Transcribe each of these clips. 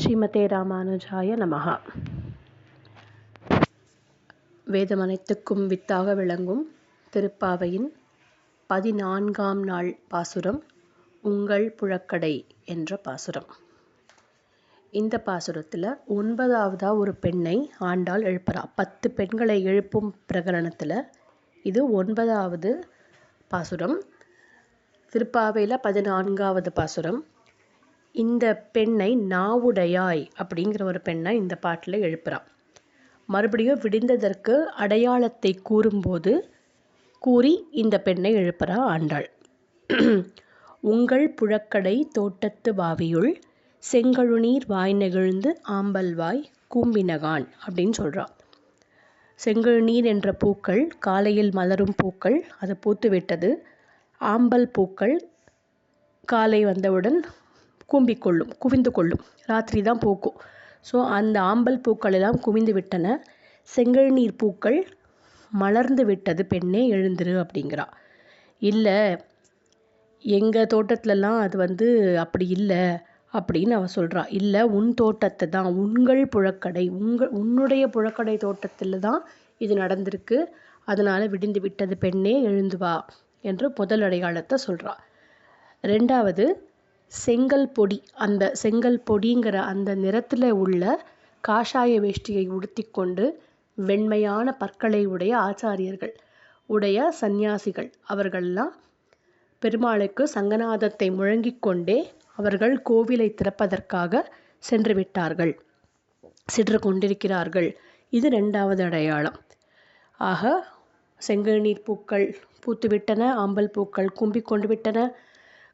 ஸ்ரீமதே ராமானுஜாய நமஹ. வேதமனைத்துக்கும் வித்தாக விளங்கும் திருப்பாவையின் பதினான்காம் நாள் பாசுரம் உங்கள் புழக்கடை என்ற பாசுரம். இந்த பாசுரத்தில் ஒன்பதாவதாக ஒரு பெண்ணை ஆண்டாள் எழுப்புறா. பத்து பெண்களை எழுப்பும் பிரகரணத்தில் இது ஒன்பதாவது பாசுரம். திருப்பாவையில் பதினான்காவது பாசுரம். இந்த பெண்ணை நாவுடையாய் அப்படிங்கிற ஒரு பெண்ணை இந்த பாட்டில் எழுப்புறான். மறுபடியும் விடிந்ததற்கு அடையாளத்தை கூறும்போது கூறி இந்த பெண்ணை எழுப்புறா ஆண்டாள். உங்கள் புழக்கடை தோட்டத்து பாவியுள் செங்கழுநீர் வாய் நெகிழ்ந்து ஆம்பல்வாய் கூம்பினகான் அப்படின்னு சொல்கிறான் செங்கழுநீர் என்ற பூக்கள் காலையில் மலரும் பூக்கள் அது பூத்துவிட்டது. ஆம்பல் பூக்கள் காலை வந்தவுடன் கூம்பிக்கொள்ளும் குவிந்து கொள்ளும் ராத்திரி தான் பூக்கும் ஸோ அந்த ஆம்பல் பூக்கள் எல்லாம் குவிந்து விட்டன செங்கழுநீர் பூக்கள் மலர்ந்து விட்டது பெண்ணே எழுந்துரு அப்படிங்கிறா. இல்லை எங்கள் தோட்டத்துலலாம் அது வந்து அப்படி இல்லை அப்படின்னு அவ சொல்கிறா இல்லை உன் தோட்டத்தை தான். உங்கள் புழக்கடை. உங்கள் உன்னுடைய புழக்கடை தோட்டத்தில் தான் இது நடந்திருக்கு. அதனால் விடிந்து விட்டது. பெண்ணே எழுந்து வா என்று முதல் அடையாளத்தை சொல்கிறா ரெண்டாவது செங்கல் பொடி அந்த செங்கல் பொடிங்கிற அந்த நிறத்தில் உள்ள காஷாய வேஷ்டியை உடுத்தி கொண்டு வெண்மையான பற்களை உடைய ஆச்சாரியர்கள் உடைய சந்நியாசிகள். அவர்கள்லாம் பெருமாளுக்கு சங்கநாதத்தை முழங்கிக் கொண்டே அவர்கள் கோவிலை திறப்பதற்காக சென்று விட்டார்கள் சென்று கொண்டிருக்கிறார்கள். இது ரெண்டாவது அடையாளம். ஆக செங்கநீர் பூக்கள் பூத்துவிட்டன ஆம்பல் பூக்கள் கும்பிக் கொண்டு விட்டன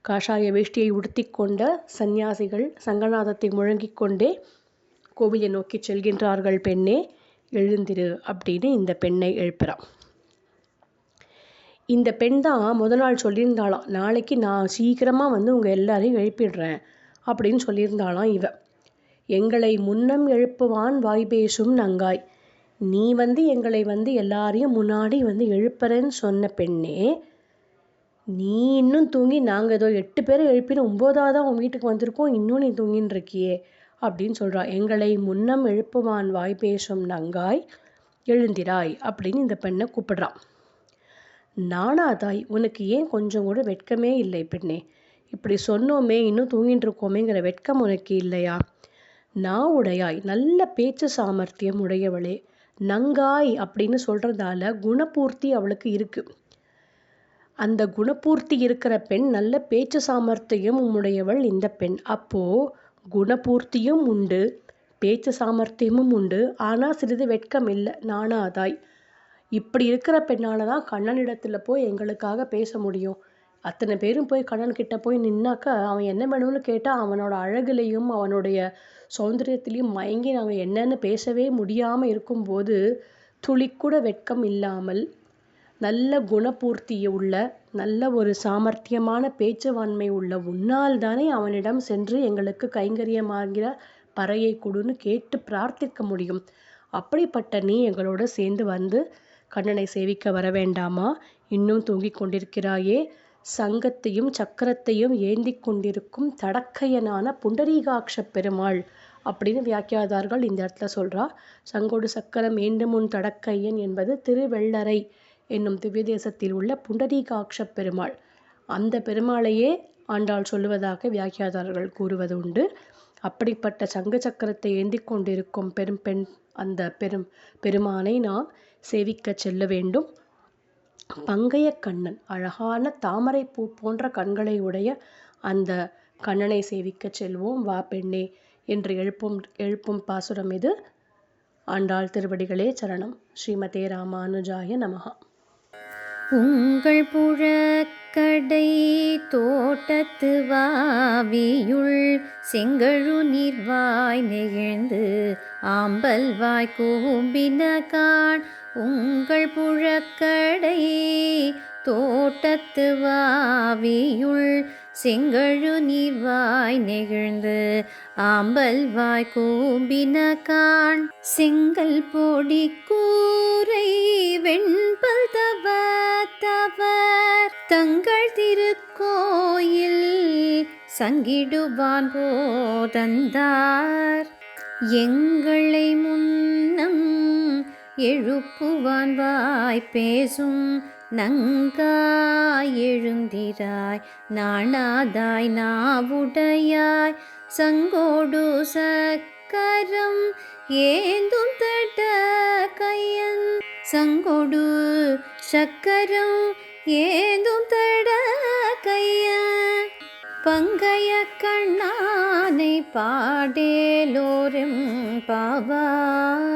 காஷாய வேஷ்டியை உடுத்தி கொண்ட சந்நியாசிகள் சங்கநாதத்தை முழங்கிக் கொண்டே கோவிலை நோக்கி செல்கின்றார்கள் பெண்ணே எழுந்திரு அப்படின்னு இந்த பெண்ணை எழுப்புறான். இந்த பெண் தான் முத நாள் சொல்லியிருந்தாளாம் நாளைக்கு நான் சீக்கிரமாக வந்து உங்கள் எல்லாரையும் எழுப்பிடுறேன் அப்படின்னு சொல்லியிருந்தாளாம் இவ. எங்களை முன்னம் எழுப்புவான் வாய் பேசும் நங்காய். நீ வந்து எங்களை வந்து எல்லாரையும் முன்னாடி வந்து எழுப்புறேன்னு சொன்ன பெண்ணே நீ இன்னும் தூங்கி நாங்கள் ஏதோ எட்டு பேரை எழுப்பின ஒம்போதாவது தான் உன் வீட்டுக்கு வந்திருக்கோம் இன்னும் நீ தூங்கின்னு இருக்கியே அப்படின்னு சொல்கிறா எங்களை முன்னம் எழுப்புவான் வாய் பேசும் நங்காய் எழுந்திராய் அப்படின்னு இந்த பெண்ணை கூப்பிடுறான் நானாதாய் உனக்கு ஏன் கொஞ்சம் கூட வெட்கமே இல்லை பெண்ணே? இப்படி சொன்னோமே இன்னும் தூங்கிட்டு இருக்கோமேங்கிற வெட்கம் உனக்கு இல்லையா? நான் உடையாய் நல்ல பேச்சு சாமர்த்தியம் உடையவளே நங்காய் அப்படின்னு சொல்கிறதால குணபூர்த்தி அவளுக்கு இருக்குது அந்த குணபூர்த்தி இருக்கிற பெண் நல்ல பேச்சு சாமர்த்தியம் உம்முடையவள் இந்த பெண். அப்போ குணபூர்த்தியும் உண்டு பேச்சு சாமர்த்தியமும் உண்டு. ஆனால் சிறிது வெட்கம் இல்லை நானாதாய் இப்படி இருக்கிற பெண்ணால் தான் கண்ணனிடத்தில் போய் எங்களுக்காக பேச முடியும். அத்தனை பேரும் போய் கண்ணன் கிட்ட போய் நின்னாக்கா அவன் என்ன வேணும்னு கேட்டால் அவனோட அழகுலையும் அவனுடைய சௌந்தரியத்திலையும் மயங்கி நாங்கள் என்னென்னு பேசவே முடியாமல் இருக்கும்போது துளிக்கூட வெட்கம் இல்லாமல் நல்ல குணபூர்த்தியை உள்ள நல்ல ஒரு சாமர்த்தியமான பேச்சுவான்மை உள்ள உன்னால் தானே அவனிடம் சென்று எங்களுக்கு கைங்கரியமாகிற பறையை கொடுன்னு கேட்டு பிரார்த்திக்க முடியும். அப்படிப்பட்ட நீ எங்களோட சேர்ந்து வந்து கண்ணனை சேவிக்க வர வேண்டாமா? இன்னும் தூங்கிக் கொண்டிருக்கிறாயே. சங்கத்தையும் சக்கரத்தையும் ஏந்தி கொண்டிருக்கும் தடக்கையனான புண்டரீகாட்ச பெருமாள் அப்படின்னு வியாக்கியாதார்கள் இந்த இடத்துல சொல்றா. சங்கோடு சக்கரம் ஏண்டும் தடக்கையன் என்பது திருவெள்ளரை. என்னும் திவ்ய தேசத்தில் உள்ள புண்டரீகாட்ச பெருமாள். அந்த பெருமாளையே ஆண்டாள் சொல்லுவதாக வியாக்கியாதாரர்கள் கூறுவது உண்டு. அப்படிப்பட்ட சங்கு சக்கரத்தை ஏந்தி கொண்டிருக்கும் பெரும் பெண் அந்த பெரும் பெருமானை நாம் சேவிக்க செல்ல வேண்டும். பங்கைய கண்ணன் அழகான தாமரை பூ போன்ற கண்களை உடைய அந்த கண்ணனை சேவிக்க செல்வோம். வா பெண்ணே என்று எழுப்பும் எழுப்பும் பாசுரம் இது. ஆண்டாள் திருவடிகளே சரணம். ஸ்ரீமதே ராமானுஜாய நமகா உங்கள் புழக்கடை தோட்டத்து வாவியுள் செங்கழு நீர்வாய் நெகிழ்ந்து ஆம்பல் வாய் கூம்பின கான் உங்கள் புழக்கடை தோட்டத்து வாவியுள் செங்கழு நீர்வாய் நெகிழ்ந்து ஆம்பல் வாய் கூம்பின காண் செங்கல் பொடி கூரை வெண்பல் தவ தவர். தங்கள் திருக்கோயில் சங்கிடுவான் போதந்தார். எங்களை முன்னம் எழுப்புவான் வாய் பேசும் நங்காய் எழுந்திராய் நாணாதாய் நாவுடையாய். சங்கோடு சக்கரம் ஏந்தும் தட்ட கையன். சங்கோடு சக்கரம் ஏந்தும் தட கையன். பங்கைய கண்ணானை பாடேலோரும் பாவா.